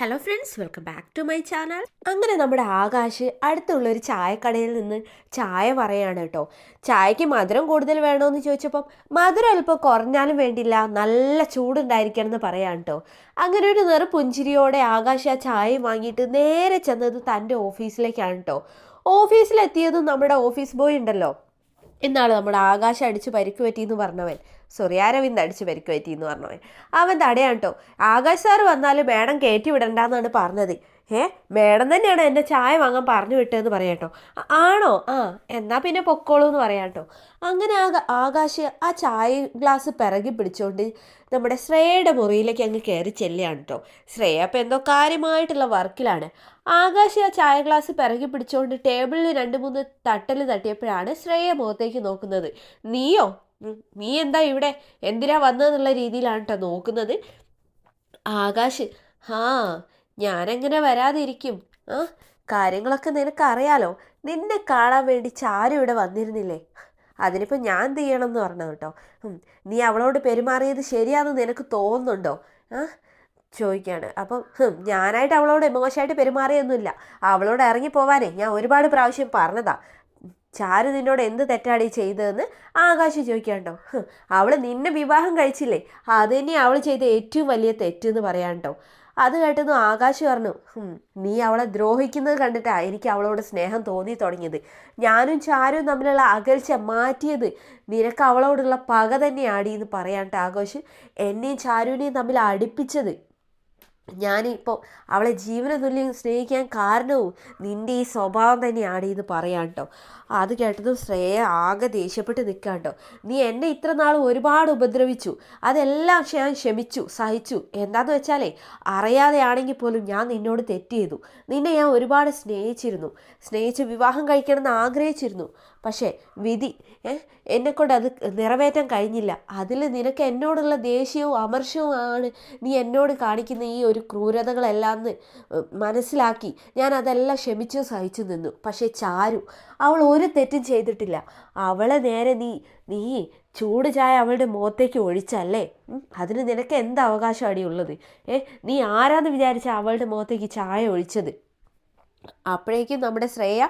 Hello friends welcome back to my channel അങ്ങനെ നമ്മുടെ ആകാശ് അടുത്തുള്ള ഒരു ചായക്കടയിൽ നിന്ന് ചായ പറയാണ് കേട്ടോ. ചായക്ക് മധുരം കൂടുതൽ വേണമെന്ന് ചോദിച്ചപ്പം മധുരം അല്പം കുറഞ്ഞാലും വേണ്ടില്ല നല്ല ചൂടുണ്ടായിരിക്കണം എന്ന് പറയാൻ കേട്ടോ. അങ്ങനെ ഒരു നിറ പുഞ്ചിരിയോടെ ആകാശ് ആ ചായ വാങ്ങിയിട്ട് നേരെ ചെന്നത് തന്റെ ഓഫീസിലേക്കാണ് കേട്ടോ. ഓഫീസിലെത്തിയതും നമ്മുടെ ഓഫീസ് ബോയ് ഉണ്ടല്ലോ. എന്നാണ് നമ്മുടെ ആകാശം അടിച്ച് പരിക്ക് പറ്റിയെന്ന് പറഞ്ഞവൻ. സോറി അരവിന്ദ് അടിച്ച് പരിക്ക് പറ്റിയെന്ന് പറഞ്ഞവൻ. അവൻ തടയാണ് കേട്ടോ ആകാശ് സാറ് വന്നാൽ മേഡം കയറ്റി വിടണ്ടെന്നാണ് പറഞ്ഞത്. ഏ മേഡം തന്നെയാണ് എന്റെ ചായ വാങ്ങാൻ പറഞ്ഞു വിട്ടതെന്ന് പറയാം കേട്ടോ ആണോ? ആ എന്നാൽ പിന്നെ പൊക്കോളൂ എന്ന് പറയാം കേട്ടോ അങ്ങനെ ആ ആകാശ് ആ ചായ ഗ്ലാസ് പിറകി പിടിച്ചുകൊണ്ട് നമ്മുടെ ശ്രേയയുടെ മുറിയിലേക്ക് അങ്ങ് കയറി ചെല്ലുകയാണ് കേട്ടോ ശ്രേയ അപ്പം എന്തോ കാര്യമായിട്ടുള്ള വർക്കിലാണ്. ആകാശ് ആ ചായ ഗ്ലാസ് പിറകി പിടിച്ചുകൊണ്ട് ടേബിളിൽ രണ്ട് മൂന്ന് തട്ടൽ തട്ടിയപ്പോഴാണ് ശ്രേയ മുഖത്തേക്ക് നോക്കുന്നത്. നീയോ? നീ എന്താ ഇവിടെ? എന്തിനാ വന്നതെന്നുള്ള രീതിയിലാണ് കേട്ടോ നോക്കുന്നത്. ആകാശ് ആ ഞാനെങ്ങനെ വരാതിരിക്കും. ആ കാര്യങ്ങളൊക്കെ നിനക്കറിയാലോ? നിന്നെ കാണാൻ വേണ്ടി ചാരു ഇവിടെ വന്നിരുന്നില്ലേ? അതിനിപ്പോൾ ഞാൻ ചെയ്യണം എന്ന് പറഞ്ഞു കേട്ടോ നീ അവളോട് പെരുമാറിയത് ശരിയാണെന്ന് നിനക്ക് തോന്നുന്നുണ്ടോ? ആ ചോദിക്കുകയാണ് അപ്പം ഞാനായിട്ട് അവളോട് മോശമായിട്ട് പെരുമാറിയൊന്നുമില്ല. അവളോട് ഇറങ്ങി പോവാനേ ഞാൻ ഒരുപാട് പ്രാവശ്യം പറഞ്ഞതാ. ചാരു നിന്നോട് എന്ത് തെറ്റാണ് ഈ ചെയ്തതെന്ന് ആകാശ് ചോദിക്കാണ്ടോ? അവൾ നിന്നെ വിവാഹം കഴിച്ചില്ലേ? അത് തന്നെ അവൾ ചെയ്ത ഏറ്റവും വലിയ തെറ്റെന്ന് പറയാണ്ടോ? അത് കേട്ടതും ആകാശ് പറഞ്ഞു നീ അവളെ ദ്രോഹിക്കുന്നത് കണ്ടിട്ടാ എനിക്ക് അവളോട് സ്നേഹം തോന്നി തുടങ്ങിയത്. ഞാനും ചാരും തമ്മിലുള്ള അകൽച്ച മാറ്റിയത് നിനക്ക് അവളോടുള്ള പക തന്നെ എന്ന് പറയാണ്ട് ആഘോഷ് എന്നെയും ചാരുവിനെയും തമ്മിൽ അടുപ്പിച്ചത്. ഞാനിപ്പോൾ അവളെ ജീവന തുല്യം സ്നേഹിക്കാൻ കാരണവും നിന്റെ ഈ സ്വഭാവം തന്നെയാണ് എന്ന് പറയാം കേട്ടോ അത് കേട്ടതും ശ്രേയ ആകെ ദേഷ്യപ്പെട്ട് നിൽക്കാം കേട്ടോ നീ എന്നെ ഇത്ര നാൾ ഒരുപാട് ഉപദ്രവിച്ചു. അതെല്ലാം ഞാൻ ക്ഷമിച്ചു സഹിച്ചു. എന്താന്ന് വെച്ചാലേ അറിയാതെയാണെങ്കിൽ പോലും ഞാൻ നിന്നോട് തെറ്റ് ചെയ്തു. നിന്നെ ഞാൻ ഒരുപാട് സ്നേഹിച്ചിരുന്നു. സ്നേഹിച്ച് വിവാഹം കഴിക്കണമെന്ന് ആഗ്രഹിച്ചിരുന്നു. പക്ഷേ വിധി എന്നെക്കൊണ്ട് അത് നിറവേറ്റാൻ കഴിഞ്ഞില്ല. അതിൽ നിനക്ക് എന്നോടുള്ള ദേഷ്യവും അമർഷവുമാണ് നീ എന്നോട് കാണിക്കുന്ന ഈ ഒരു ക്രൂരതകളെല്ലാം മനസ്സിലാക്കി ഞാൻ അതെല്ലാം ക്ഷമിച്ചു സഹിച്ചു നിന്നു. പക്ഷേ ചാരു അവൾ ഒരു തെറ്റും ചെയ്തിട്ടില്ല. അവളെ നേരെ നീ നീ ചൂട് ചായ അവളുടെ മുഖത്തേക്ക് ഒഴിച്ചല്ലേ? അതിന് നിനക്ക് എന്ത് അവകാശമാണ് ഉള്ളത്? ഏ നീ ആരാന്ന് വിചാരിച്ച അവളുടെ മുഖത്തേക്ക് ചായ ഒഴിച്ചത്? അപ്പോഴേക്കും നമ്മുടെ ശ്രേയ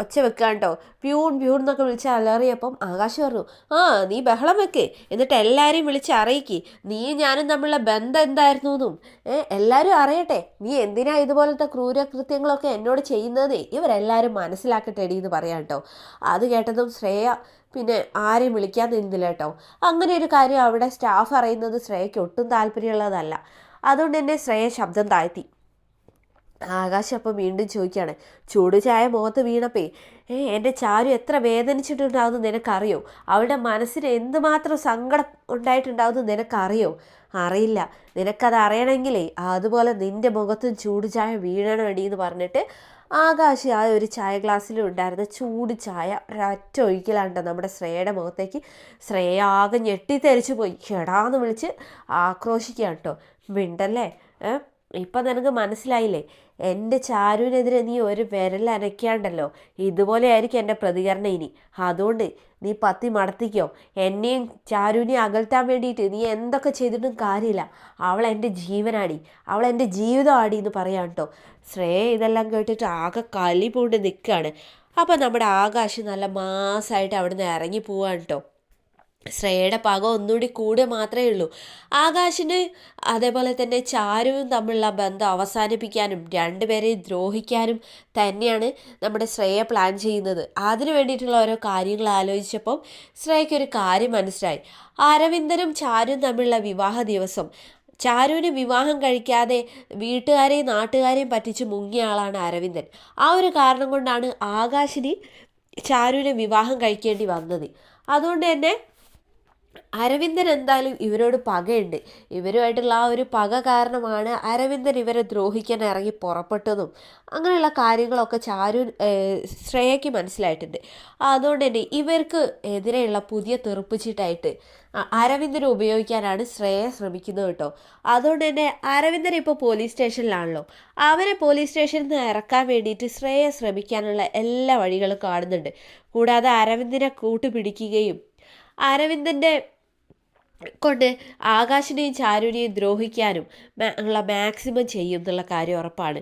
ഒച്ച വെക്കാണ്ടോ പ്യൂൺ പ്യൂൺ എന്നൊക്കെ വിളിച്ച് അലറിയപ്പം ആകാശ് പറഞ്ഞു ആ നീ ബഹളം വെക്ക്. എന്നിട്ട് എല്ലാവരെയും വിളിച്ച് അറിയിക്ക്. നീ ഞാനും തമ്മിലുള്ള ബന്ധം എന്തായിരുന്നു എന്നും എല്ലാവരും അറിയട്ടെ. നീ എന്തിനാ ഇതുപോലത്തെ ക്രൂരകൃത്യങ്ങളൊക്കെ എന്നോട് ചെയ്യുന്നതേ ഇവരെല്ലാവരും മനസ്സിലാക്കട്ടെടി എന്ന് പറയാം കേട്ടോ അത് കേട്ടതും ശ്രേയ പിന്നെ ആരെയും വിളിക്കാൻ നിന്നില്ല കേട്ടോ അങ്ങനെ ഒരു കാര്യം അവിടെ സ്റ്റാഫ് അറിയുന്നത് ശ്രേയയ്ക്ക് ഒട്ടും താല്പര്യമുള്ളതല്ല. അതുകൊണ്ട് തന്നെ ശ്രേയ ശബ്ദം താഴ്ത്തി. ആകാശം അപ്പം വീണ്ടും ചോദിക്കുകയാണ് ചൂട് ചായ മുഖത്ത് വീണപ്പേ ഏ എന്റെ ചാരു എത്ര വേദനിച്ചിട്ടുണ്ടാവുമെന്ന് നിനക്കറിയോ? അവളുടെ മനസ്സിന് എന്തുമാത്രം സങ്കടം ഉണ്ടായിട്ടുണ്ടാവുമെന്ന് നിനക്കറിയോ? അറിയില്ല നിനക്കത് അറിയണമെങ്കിലേ അതുപോലെ നിന്റെ മുഖത്തും ചൂട് ചായ വീഴണമടി എന്ന് പറഞ്ഞിട്ട് ആകാശ് ആ ഒരു ചായ ഗ്ലാസ്സിൽ ഉണ്ടായിരുന്ന ചൂട് ചായ ഒരൊറ്റ ഒഴിക്കലാണ്ട് നമ്മുടെ ശ്രേയയുടെ മുഖത്തേക്ക് ശ്രേയ ആകെ ഞെട്ടിത്തെറിച്ച് പോയി എടാന്ന് വിളിച്ച് ആക്രോശിക്കുകയാണ് കേട്ടോ. മിണ്ടല്ലേ? ഇപ്പം നിനക്ക് മനസ്സിലായില്ലേ? എന്റെ ചാരുവിനെതിരെ നീ ഒരു വിരൽ അരയ്ക്കാണ്ടല്ലോ ഇതുപോലെ ആയിരിക്കും എന്റെ പ്രതികരണം ഇനി. അതുകൊണ്ട് നീ പത്തി മടത്തിക്കോ. എന്നെയും ചാരുവിനെയും അകൽത്താൻ വേണ്ടിയിട്ട് നീ എന്തൊക്കെ ചെയ്തിട്ടും കാര്യമില്ല. അവൾ എന്റെ ജീവനാടി. അവൾ എന്റെ ജീവിതമാടി എന്ന് പറയാം കേട്ടോ. ശ്രേയ ഇതെല്ലാം കേട്ടിട്ട് ആകെ കലി പൂണ്ട് നിൽക്കുകയാണ്. അപ്പം നമ്മുടെ ആകാശം നല്ല മാസമായിട്ട് അവിടുന്ന് ഇറങ്ങി പോവാണ് കേട്ടോ. ശ്രേയയുടെ പക ഒന്നുകൂടി കൂടെ മാത്രമേ ഉള്ളൂ. ആകാശിന് അതേപോലെ തന്നെ ചാരുവും തമ്മിലുള്ള ബന്ധം അവസാനിപ്പിക്കാനും രണ്ടുപേരെയും ദ്രോഹിക്കാനും തന്നെയാണ് നമ്മുടെ ശ്രേയ പ്ലാൻ ചെയ്യുന്നത്. അതിനു വേണ്ടിയിട്ടുള്ള ഓരോ കാര്യങ്ങൾ ആലോചിച്ചപ്പം ശ്രേയയ്ക്ക് ഒരു കാര്യം മനസ്സിലായി. അരവിന്ദനും ചാരുവും തമ്മിലുള്ള വിവാഹ ദിവസം. ചാരുവിന് വിവാഹം കഴിക്കാതെ വീട്ടുകാരെയും നാട്ടുകാരെയും പറ്റിച്ച് മുങ്ങിയ ആളാണ് അരവിന്ദൻ. ആ ഒരു കാരണം കൊണ്ടാണ് ആകാശിന് ചാരുവിനെ വിവാഹം കഴിക്കേണ്ടി വന്നത്. അതുകൊണ്ട് തന്നെ അരവിന്ദൻ എന്തായാലും ഇവരോട് പകയുണ്ട്. ഇവരുമായിട്ടുള്ള ആ ഒരു പക കാരണമാണ് അരവിന്ദൻ ഇവരെ ദ്രോഹിക്കാൻ ഇറങ്ങി പുറപ്പെട്ടതും അങ്ങനെയുള്ള കാര്യങ്ങളൊക്കെ ചാരു ശ്രേയയ്ക്ക് മനസ്സിലായിട്ടുണ്ട്. അതുകൊണ്ട് തന്നെ ഇവർക്ക് എതിരെയുള്ള പുതിയ തെറുപ്പിച്ചിട്ടായിട്ട് അരവിന്ദനെ ഉപയോഗിക്കാനാണ് ശ്രേയ ശ്രമിക്കുന്നത് കേട്ടോ. അതുകൊണ്ട് തന്നെ അരവിന്ദൻ ഇപ്പോൾ പോലീസ് സ്റ്റേഷനിലാണല്ലോ. അവരെ പോലീസ് സ്റ്റേഷനിൽ നിന്ന് ഇറക്കാൻ വേണ്ടിയിട്ട് ശ്രേയ ശ്രമിക്കാനുള്ള എല്ലാ വഴികളും കാണുന്നുണ്ട്. കൂടാതെ അരവിന്ദനെ കൂട്ടുപിടിക്കുകയും അരവിന്ദന്റെ കൊണ്ട് ആകാശിനെയും ചാരുവിനെയും ദ്രോഹിക്കാനും ഉള്ള മാക്സിമം ചെയ്യും എന്നുള്ള കാര്യം ഉറപ്പാണ്.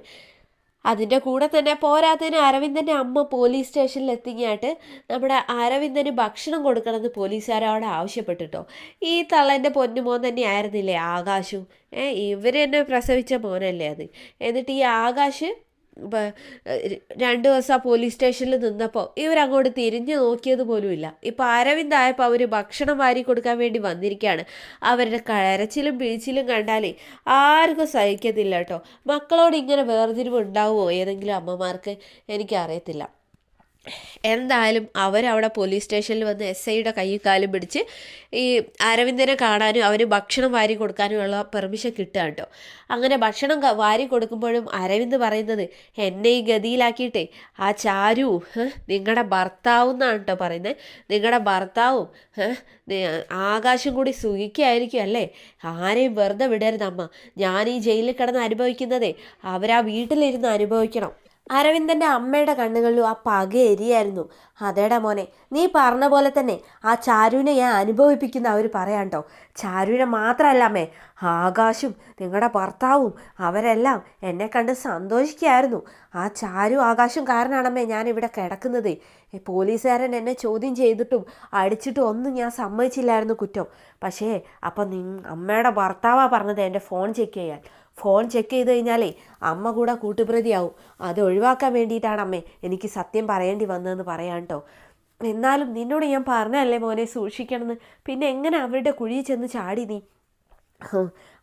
അതിന്റെ കൂടെ തന്നെ പോരാത്തതിന് അരവിന്ദന്റെ അമ്മ പോലീസ് സ്റ്റേഷനിൽ എത്തിങ്ങായിട്ട് നമ്മുടെ അരവിന്ദന് ഭക്ഷണം കൊടുക്കണമെന്ന് പോലീസുകാരോട് ആവശ്യപ്പെട്ടിട്ടോ. ഈ തള്ളന്റെ പൊന്നുമോൻ തന്നെ ആയിരുന്നില്ലേ ആകാശും? ഏഹ് ഇവർ തന്നെ പ്രസവിച്ച മോനല്ലേ അത്? എന്നിട്ട് ഈ ആകാശ് രണ്ട് ദിവസം ആ പോലീസ് സ്റ്റേഷനിൽ നിന്നപ്പോൾ ഇവരങ്ങോട്ട് തിരിഞ്ഞു നോക്കിയത് പോലുമില്ല ഇപ്പോൾ അരവിന്ദായപ്പോൾ അവർ ഭക്ഷണം വാരി കൊടുക്കാൻ വേണ്ടി വന്നിരിക്കുകയാണ് അവരുടെ കരച്ചിലും പിഴിച്ചിലും കണ്ടാലേ ആർക്കും സഹിക്കത്തില്ല കേട്ടോ. മക്കളോട് ഇങ്ങനെ വേർതിരിവ് ഉണ്ടാവുമോ ഏതെങ്കിലും അമ്മമാർക്ക് എനിക്കറിയത്തില്ല. എന്തായാലും അവരവിടെ പോലീസ് സ്റ്റേഷനിൽ വന്ന് എസ് ഐയുടെ കൈയും കാലും പിടിച്ച് ഈ അരവിന്ദനെ കാണാനും അവന് ഭക്ഷണം വാരി കൊടുക്കാനുമുള്ള പെർമിഷൻ കിട്ടുക കേട്ടോ. അങ്ങനെ ഭക്ഷണം വാരി കൊടുക്കുമ്പോഴും അരവിന്ദ് പറയുന്നത് എന്നെ ഈ ഗതിയിലാക്കിയിട്ടേ ആ ചാരു നിങ്ങളുടെ ഭർത്താവും എന്നാണ് കേട്ടോ പറയുന്നത്. നിങ്ങളുടെ ഭർത്താവും ആകാശം കൂടി സുഖിക്കായിരിക്കും അല്ലേ? ആരെയും വെറുതെ വിടരുതമ്മ ഞാൻ ഈ ജയിലിൽ കിടന്ന് അനുഭവിക്കുന്നതേ അവരാ വീട്ടിലിരുന്ന് അനുഭവിക്കണം. അരവിന്ദന്റെ അമ്മയുടെ കണ്ണുകളിലും ആ പക എരിയായിരുന്നു. അതേടാ മോനെ നീ പറഞ്ഞ പോലെ തന്നെ ആ ചാരുവിനെ ഞാൻ അനുഭവിപ്പിക്കുന്ന അവർ പറയാണ്ടോ ചാരുവിനെ മാത്രമല്ല അമ്മേ ആകാശും നിങ്ങളുടെ ഭർത്താവും അവരെല്ലാം എന്നെ കണ്ട് സന്തോഷിക്കായിരുന്നു ആ ചാരു ആകാശം കാരണമാണമ്മേ ഞാൻ ഇവിടെ കിടക്കുന്നത് പോലീസുകാരൻ എന്നെ ചോദ്യം ചെയ്തിട്ടും അടിച്ചിട്ടും ഒന്നും ഞാൻ സമ്മതിച്ചില്ലായിരുന്നു കുറ്റം. പക്ഷേ അപ്പം നി അമ്മയുടെ ഭർത്താവാണ് പറഞ്ഞത് എന്റെ ഫോൺ ചെക്ക് ചെയ്യാൻ. ഫോൺ ചെക്ക് ചെയ്ത് കഴിഞ്ഞാലേ അമ്മ കൂടെ കൂട്ടുപ്രതിയാവും. അത് ഒഴിവാക്കാൻ വേണ്ടിയിട്ടാണ് അമ്മേ. എനിക്ക് സത്യം പറയേണ്ടി വന്നതെന്ന് പറയാം കേട്ടോ എന്നാലും നിന്നോട് ഞാൻ പറഞ്ഞല്ലേ മോനെ സൂക്ഷിക്കണമെന്ന്. പിന്നെ എങ്ങനെ അവരുടെ കുഴിയിൽ ചെന്ന് ചാടി നീ?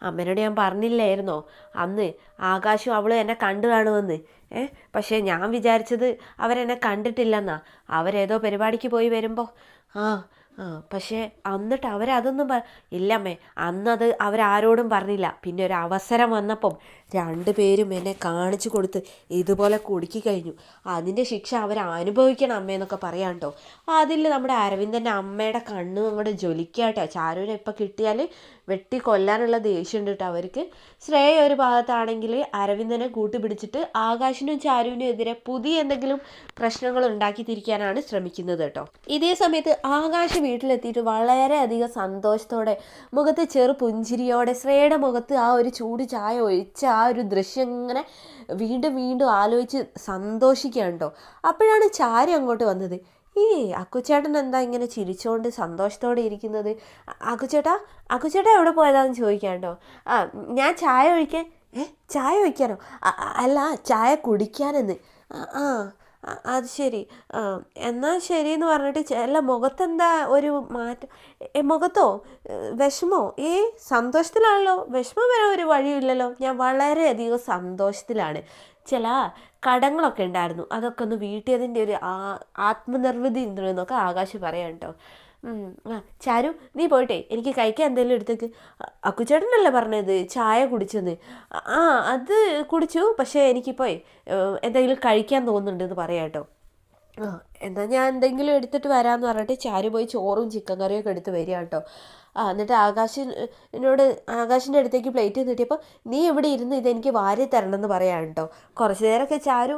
അമ്മേനോട് ഞാൻ പറഞ്ഞില്ലായിരുന്നോ? അന്ന് ആകാശം അവൾ എന്നെ കണ്ടു കാണുമെന്ന്. ഏ പക്ഷേ ഞാൻ വിചാരിച്ചത് അവരെന്നെ കണ്ടിട്ടില്ലെന്നാ. അവരേതോ പരിപാടിക്ക് പോയി വരുമ്പോൾ ആ ആ പക്ഷേ എന്നിട്ട് അവരതൊന്നും പറ ഇല്ലമ്മേ അന്നത് അവരാരോടും പറഞ്ഞില്ല. പിന്നെ ഒരു അവസരം വന്നപ്പം രണ്ട് പേരും എന്നെ കാണിച്ചു കൊടുത്ത് ഇതുപോലെ കുടുക്കി കഴിഞ്ഞു. അതിന്റെ ശിക്ഷ അവർ അനുഭവിക്കണം അമ്മയെന്നൊക്കെ പറയാം കേട്ടോ അതിൽ നമ്മുടെ അരവിന്ദന്റെ അമ്മയുടെ കണ്ണും അങ്ങോട്ട് ജ്വലിക്കാട്ടോ ചാരുവിനെ ഇപ്പം കിട്ടിയാൽ വെട്ടി കൊല്ലാനുള്ള ദേഷ്യം ഉണ്ട് കേട്ടോ അവർക്ക്. ശ്രേയ ഒരു ഭാഗത്താണെങ്കിൽ അരവിന്ദനെ കൂട്ടുപിടിച്ചിട്ട് ആകാശിനും ചാരുവിനും എതിരെ പുതിയ എന്തെങ്കിലും പ്രശ്നങ്ങൾ ഉണ്ടാക്കി തിരിക്കാനാണ് ശ്രമിക്കുന്നത് കേട്ടോ. ഇതേ സമയത്ത് ആകാശ് വീട്ടിലെത്തിയിട്ട് വളരെയധികം സന്തോഷത്തോടെ മുഖത്ത് ചെറു പുഞ്ചിരിയോടെ ശ്രേയയുടെ മുഖത്ത് ആ ഒരു ചൂട് ചായ ഒഴിച്ച ഒരു ദൃശ്യം ഇങ്ങനെ വീണ്ടും വീണ്ടും ആലോചിച്ച് സന്തോഷിക്കുകയാണ് കേട്ടോ. അപ്പോഴാണ് ചാരി അങ്ങോട്ട് വന്നത്. ഈ അക്കുച്ചേട്ടൻ എന്താ ഇങ്ങനെ ചിരിച്ചുകൊണ്ട് സന്തോഷത്തോടെ ഇരിക്കുന്നത്? അക്കുച്ചേട്ടാ അക്കുച്ചേട്ടാ എവിടെ പോയതാന്ന് ചോദിക്കാണ്ടോ ആ ഞാൻ ചായ ഒഴിക്കാൻ ഏ ചായ ഒഴിക്കാനോ? അല്ല ചായ കുടിക്കാനെന്ന്. ആ ആ ആ, അത് ശരി. എന്നാൽ ശരി എന്ന് പറഞ്ഞിട്ട് ചില മുഖത്തെന്താ ഒരു മാറ്റം? മുഖത്തോ? വിഷമോ? ഏ സന്തോഷത്തിലാണല്ലോ. വിഷമം വരാൻ ഒരു വഴിയില്ലല്ലോ. ഞാൻ വളരെയധികം സന്തോഷത്തിലാണ്. ചില കടങ്ങളൊക്കെ ഉണ്ടായിരുന്നു. അതൊക്കെ ഒന്ന് വീട്ടിയതിന്റെ ഒരു ആ ആത്മനിർവൃതി എന്നൊക്കെ ആകാശ് പറയാം കേട്ടോ ആ ചാരു നീ പോയിട്ടെ എനിക്ക് കഴിക്കാൻ എന്തെങ്കിലും എടുത്തേക്ക്. അക്കുച്ചേട്ടനല്ലേ പറഞ്ഞത് ചായ കുടിച്ചെന്ന്. ആ, ആ അത് കുടിച്ചു പക്ഷേ എനിക്കിപ്പോൾ എന്തെങ്കിലും കഴിക്കാൻ തോന്നുന്നുണ്ടെന്ന് പറയാം കേട്ടോ. ആ എന്നാൽ ഞാൻ എന്തെങ്കിലും എടുത്തിട്ട് വരാമെന്ന് പറഞ്ഞിട്ട് ചാരു പോയി ചോറും ചിക്കൻ കറിയൊക്കെ എടുത്ത് വരിക കേട്ടോ. ആ എന്നിട്ട് ആകാശിനോട് ആകാശിന്റെ അടുത്തേക്ക് പ്ലേറ്റ് നീട്ടിയപ്പോൾ നീ ഇവിടെ ഇരുന്ന് ഇതെനിക്ക് വാരി തരണം എന്ന് പറയാണ് കേട്ടോ കുറച്ച് നേരമൊക്കെ ചാരു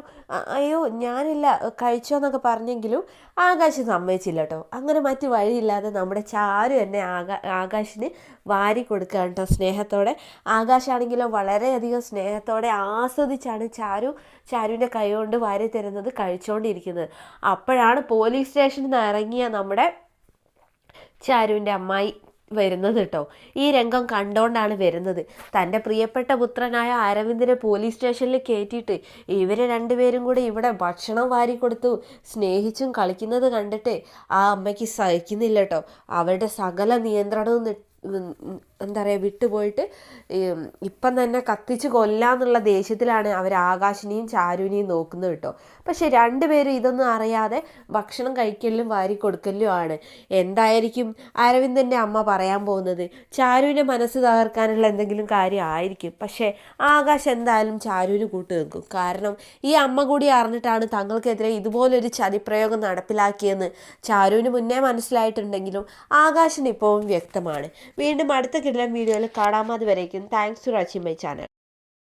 അയ്യോ ഞാനില്ല കഴിച്ചോ എന്നൊക്കെ പറഞ്ഞെങ്കിലും ആകാശ് സമ്മതിച്ചില്ല കേട്ടോ അങ്ങനെ മറ്റു വഴിയില്ലാതെ നമ്മുടെ ചാരു തന്നെ ആകാ ആകാശിന് വാരി കൊടുക്കുക കേട്ടോ സ്നേഹത്തോടെ. ആകാശാണെങ്കിലോ വളരെയധികം സ്നേഹത്തോടെ ആസ്വദിച്ചാണ് ചാരു ചാരുവിന്റെ കൈ കൊണ്ട് വാരി തരുന്നത് കഴിച്ചുകൊണ്ടിരിക്കുന്നത് അപ്പോഴാണ് പോലീസ് സ്റ്റേഷനിൽ നിന്ന് ഇറങ്ങിയ നമ്മുടെ ചാരുവിന്റെ അമ്മായി വരുന്നത് കേട്ടോ ഈ രംഗം കണ്ടോണ്ടാണ് വരുന്നത്. തന്റെ പ്രിയപ്പെട്ട പുത്രനായ അരവിന്ദിനെ പോലീസ് സ്റ്റേഷനിൽ കയറ്റിയിട്ട് ഇവർ രണ്ടുപേരും കൂടി ഇവിടെ ഭക്ഷണം വാരി കൊടുത്തു സ്നേഹിച്ചും കളിക്കുന്നത് കണ്ടിട്ട് ആ അമ്മയ്ക്ക് സഹിക്കുന്നില്ല കേട്ടോ അവരുടെ സകല നിയന്ത്രണവും എന്താ പറയുക വിട്ടുപോയിട്ട് ഇപ്പം തന്നെ കത്തിച്ച് കൊല്ലാന്നുള്ള ദേഷ്യത്തിലാണ് അവർ ആകാശിനെയും ചാരുവിനെയും നോക്കുന്നത് കേട്ടോ. പക്ഷെ രണ്ടുപേരും ഇതൊന്നും അറിയാതെ ഭക്ഷണം കഴിക്കലും വാരി കൊടുക്കലും ആണ്. എന്തായിരിക്കും അരവിന്ദന്റെ അമ്മ പറയാൻ പോകുന്നത്? ചാരുവിന്റെ മനസ്സ് തകർക്കാനുള്ള എന്തെങ്കിലും കാര്യം ആയിരിക്കും. പക്ഷേ ആകാശ് എന്തായാലും ചാരുവിന് കൂട്ടു നിൽക്കും. കാരണം ഈ അമ്മ കൂടി അറിഞ്ഞിട്ടാണ് തങ്ങൾക്കെതിരെ ഇതുപോലൊരു ചതിപ്രയോഗം നടപ്പിലാക്കിയെന്ന് ചാരുവിന് മുന്നേ മനസ്സിലായിട്ടുണ്ടെങ്കിലും ആകാശിന് ഇപ്പോഴും വ്യക്തമാണ്. വീണ്ടും അടുത്ത കിടലം വീഡിയോയിൽ കാണാം. അതുവരേക്കും thanks for watching my channel